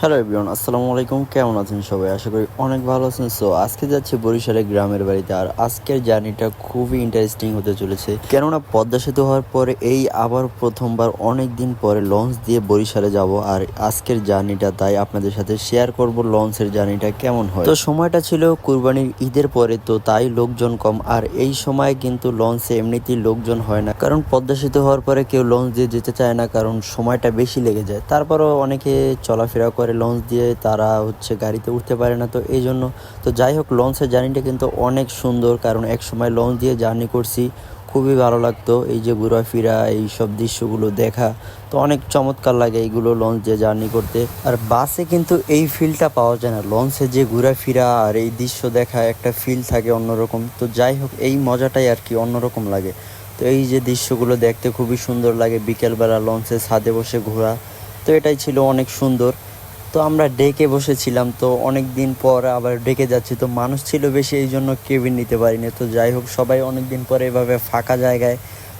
Hello everyone আসসালামু আলাইকুম। কেমন আছেন সবাই? আশা করি অনেক ভালো আছেন। সো আজকে যাচ্ছি বরিশালের গ্রামের বাড়িতে আর আজকের জার্নিটা খুবই ইন্টারেস্টিং হতে চলেছে। কেননা পদ্মা সেতু হওয়ার পরে এই আবার প্রথমবার অনেক দিন পরে লঞ্চ দিয়ে বরিশালে যাব আর আজকের জার্নিটা তাই আপনাদের সাথে শেয়ার করব লঞ্চের জার্নিটা কেমন হয়। তো সময়টা ছিল কুরবানির ঈদের পরে, তো তাই লোকজন কম আর এই সময় কিন্তু লঞ্চে এমনিতেই লোকজন হয় না। কারণ পদ্মা সেতু হওয়ার পরে কেউ লঞ্চ দিয়ে যেতে চায় না কারণ সময়টা বেশি লেগে যায়। তারপরও অনেকে চলাফেরা করে লঞ্চ দিয়ে তারা হচ্ছে গাড়িতে উঠতে পারে না, তো এই জন্য, তো যাই হোক লঞ্চের জার্নিটা কিন্তু অনেক সুন্দর, কারণ এক সময় লঞ্চ দিয়ে জার্নি করছি, খুবই ভালো লাগতো, এই যে ঘোরাফেরা এই সব দৃশ্যগুলো দেখা, তো অনেক চমৎকার লাগে এইগুলো লঞ্চ দিয়ে জার্নি করতে, আর বাসে কিন্তু এই ফিলটা পাওয়া যায় না লঞ্চে যে ঘোরাফেরা আর এই দৃশ্য দেখা, একটা ফিল থাকে অন্যরকম, তো যাই হোক, এই মজাটাই আর কি অন্যরকম লাগে, তো এই যে দৃশ্যগুলো দেখতে খুবই সুন্দর লাগে, বিকেলবেলা লঞ্চে ছাদে বসে ঘোরা, তো এটাই ছিল অনেক সুন্দর তো আমরা ডেকে বসেছিলাম, তো অনেক দিন পর আবার ডেকে যাচ্ছি, তো মানুষ ছিল বেশি এই জন্য কেবিন নিতে পারিনি। তো যাই হোক, সবাই অনেক দিন পরে এভাবে ফাঁকা জায়গায়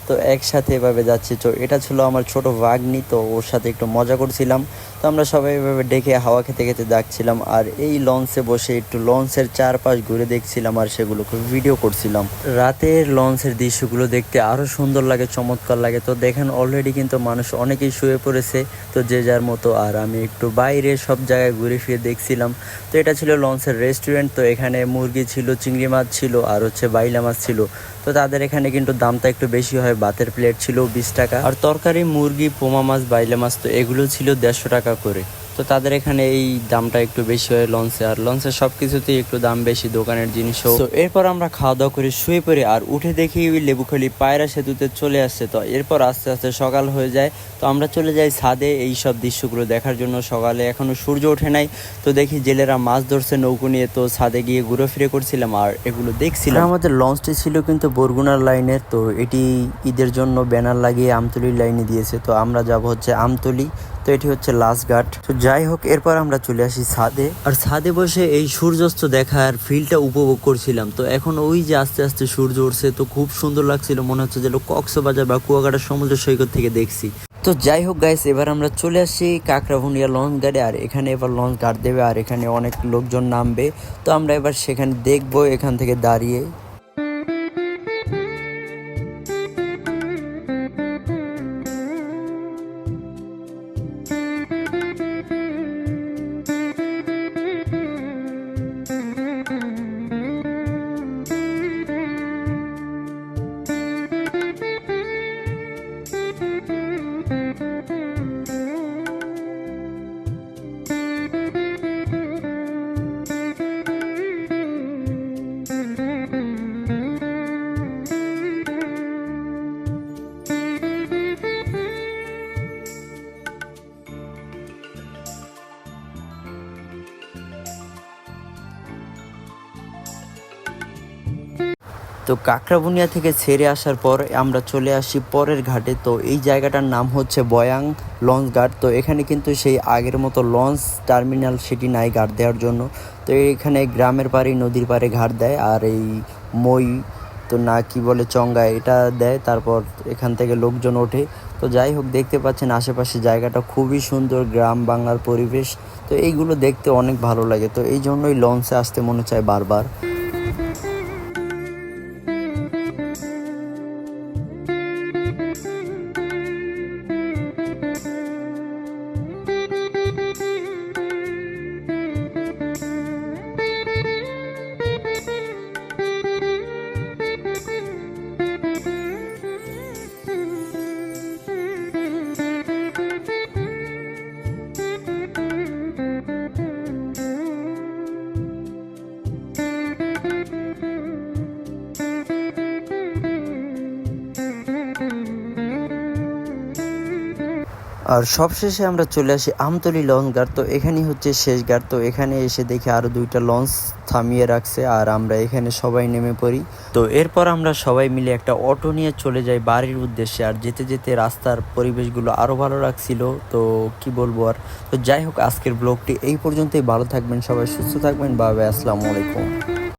তো একসাথে এভাবে যাচ্ছি। তো এটা ছিল আমার ছোট ভাগ্নি, তো ওর সাথে একটু মজা করছিলাম। তো আমরা সবাই এভাবে ডেকে হাওয়া খেতে খেতে যাচ্ছিলাম আর এই লঞ্চে বসে একটু লঞ্চের চারপাশ ঘুরে দেখছিলাম আর সেগুলোকে ভিডিও করছিলাম। রাতের লঞ্চের দৃশ্যগুলো দেখতে আরও সুন্দর লাগে, চমৎকার লাগে। তো দেখেন অলরেডি কিন্তু মানুষ অনেকেই শুয়ে পড়েছে, তো যে যার মতো। আর আমি একটু বাইরে সব জায়গায় ঘুরে ফিরে দেখছিলাম। তো এটা ছিল লঞ্চের রেস্টুরেন্ট তো এখানে মুরগি ছিল, চিংড়ি মাছ ছিল আর হচ্ছে বাইলা মাছ ছিল। তো তাদের এখানে কিন্তু দামটা একটু বেশি হয় ভাতের প্লেট ছিল বিশ টাকা। আর তরকারি, মুরগি, পোমা মাছ, বাইলা মাছ তো এগুলো ছিল দেড়শো টাকা করে। তো তাদের এখানে এই দামটা একটু বেশি হয় লঞ্চে আর লঞ্চে সব কিছুতেই একটু দাম বেশি দোকানের জিনিসও। তো এরপর আমরা খাওয়া দাওয়া করে শুয়ে পড়ি আর উঠে দেখি ওই লেবুখালি পায়রা সেতুতে চলে আসছে। তো এরপর আস্তে আস্তে সকাল হয়ে যায়। তো আমরা চলে যাই ছাদে এই সব দৃশ্যগুলো দেখার জন্য। সকালে এখনও সূর্য ওঠে নাই। তো দেখি জেলেরা মাছ ধরছে নৌকো নিয়ে। তো ছাদে গিয়ে ঘুরে ফিরে করছিলাম আর এগুলো দেখছিলাম। আমাদের লঞ্চটি ছিল কিন্তু বরগুনার লাইনের তো এটি ঈদের জন্য ব্যানার লাগিয়ে আমতলির লাইনে দিয়েছে। তো আমরা যাব হচ্ছে আমতলি। তো এটি হচ্ছে লাস্ট ঘাট। তো যাই হোক, এরপর আমরা চলে আসি ছাদে। আর ছাদে বসে এই সূর্যাস্ত দেখার ফিলটা উপভোগ করছিলাম। তো এখন ওই যে আস্তে আস্তে সূর্য উঠছে, তো খুব সুন্দর লাগছিল, মনে হচ্ছে যেন কক্সবাজার বা কুয়াকাটা সমুদ্র সৈকত থেকে দেখছি। তো যাই হোক গাইস এবার আমরা চলে আসি কাকরাভুনিয়া লঞ্চ গাড়ি আর এখানে এবার লঞ্চ গার্ড দেবে, আর এখানে অনেক লোকজন নামবে। তো আমরা এবার সেখানে দেখব, এখান থেকে দাঁড়িয়ে। তো কাকরাবুনিয়া থেকে ছেড়ে আসার পর আমরা চলে আসি পরের ঘাটে। তো এই জায়গাটার নাম হচ্ছে বয়াং লঞ্চ ঘাট। তো এখানে কিন্তু সেই আগের মতো লঞ্চ টার্মিনাল সেটি নাই ঘাট দেওয়ার জন্য। তো এখানে গ্রামের পাড়ে, নদীর পাড়ে ঘাট দেয় আর এই মই, তো না কি বলে চঙ্গা, এটা দেয়। তারপর এখান থেকে লোকজন ওঠে। তো যাই হোক, দেখতে পাচ্ছেন আশেপাশে জায়গাটা খুবই সুন্দর, গ্রাম বাংলার পরিবেশ। তো এইগুলো দেখতে অনেক ভালো লাগে। তো এই জন্যই লঞ্চে আসতে মনে চায় বারবার। আর সবশেষে আমরা চলে আসি আমতলি লঞ্চ ঘাট। তো এখানেই হচ্ছে শেষ ঘাট। তো এখানে এসে দেখি আরও দুইটা লঞ্চ থামিয়ে রাখছে আর আমরা এখানে সবাই নেমে পড়ি। তো এরপর আমরা সবাই মিলে একটা অটো নিয়ে চলে যাই বাড়ির উদ্দেশ্যে আর যেতে যেতে রাস্তার পরিবেশগুলো আরও ভালো লাগছিল। তো কি বলব আর? তো যাই হোক, আজকের ব্লগটি এই পর্যন্তই। ভালো থাকবেন সবাই, সুস্থ থাকবেন। বাবে আসসালামু আলাইকুম।